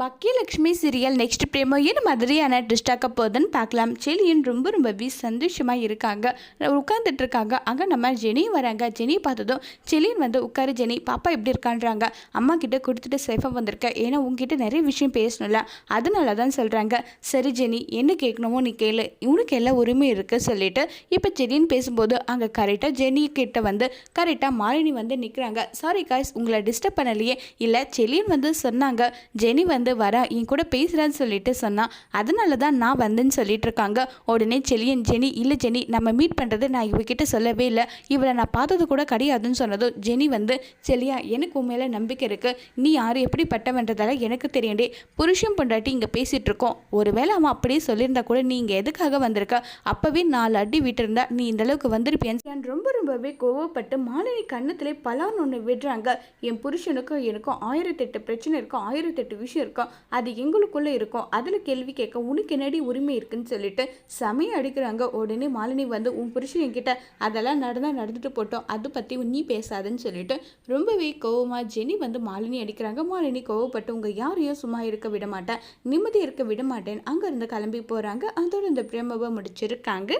பக்கியலட்சுமி serial next பிரேமோ என்ன மாதிரியான ட்விஸ்டாக்க போகுதுன்னு பார்க்கலாம். செலியன் ரொம்ப ரொம்பவே சந்தோஷமாக இருக்காங்க. உட்காந்துட்டு இருக்காங்க அங்கே நம்ம ஜெனி வராங்க. ஜெனி பார்த்ததும் செலியன் வந்து உட்காரு ஜெனி பாப்பா எப்படி இருக்கான்றாங்க? அம்மா கிட்ட கொடுத்துட்டு சேஃபாக வந்திருக்க. ஏன்னா உங்ககிட்ட நிறைய விஷயம் பேசணும்ல. அதனால தான் சொல்கிறாங்க சரி ஜெனி என்ன கேட்கணுமோ நீ கேளு. உனக்கு எல்லா உரிமை இருக்கு சொல்லிட்டு இப்போ செலியன் பேசும்போது அங்கே கரெக்டாக ஜெனி கிட்ட வந்து கரெக்டாக மாலினி வந்து நிற்கிறாங்க சாரி காய்ஸ் உங்களை டிஸ்டர்ப் பண்ணலையே. இல்லை செலியன் வந்து சொன்னாங்க ஜெனி வந்து வந்து வர என் கூட பேசுகிறான்னு சொல்லிட்டு சொன்னான் அதனால தான் நான் வந்தேன்னு சொல்லிட்டு இருக்காங்க உடனே செலியன் ஜெனி இல்லை ஜெனி நம்ம மீட் பண்ணுறது நான் இவகிட்ட சொல்லவே இல்லை. இவளை நான் பார்த்தது கூட கிடையாதுன்னு சொன்னதும் ஜெனி வந்து செலியா எனக்கு உன் மேலே நம்பிக்கை இருக்குது நீ யார் எப்படிப்பட்டவன்றதால எனக்கு தெரியண்டே புருஷன் பொண்டாட்டி இங்கே பேசிகிட்டு இருக்கோம் ஒருவேளை அவன் அப்படியே சொல்லியிருந்தா கூட நீ இங்கே எதுக்காக வந்திருக்க? அப்போவே நாலு அடி விட்டுருந்தா நீ இந்த அளவுக்கு வந்திருப்பியான்னு ரொம்ப ரொம்பவே கோவப்பட்டு மாலினி கண்ணத்திலே பலான்னு ஒன்று விடுறாங்க. என் புருஷனுக்கும் எனக்கும் ஆயிரத்தெட்டு பிரச்சனை இருக்கும். ஆயிரத்தெட்டு விஷயம் இருக்கும் அது எங்களுக்குள்ளே இருக்கும். அதில் கேள்வி கேட்க உனக்கு என்னடி உரிமை இருக்குன்னு சொல்லிட்டு சமையல் அடிக்கிறாங்க. உடனே மாலினி வந்து உன் புருஷன் என்கிட்ட அதெல்லாம் நடந்தால் நடந்துட்டு போட்டோம். அது பற்றி நீ பேசாதுன்னு சொல்லிட்டு ரொம்பவே கோவமாக ஜெனி வந்து மாலினி அடிக்கிறாங்க. மாலினி கோவப்பட்டு உங்கள் யாரையும் சும்மா இருக்க விட மாட்டேன். நிம்மதி இருக்க விட மாட்டேன். அங்கேருந்து கிளம்பி போகிறாங்க அதோட இந்த பிரேமவை முடிச்சிருக்காங்க.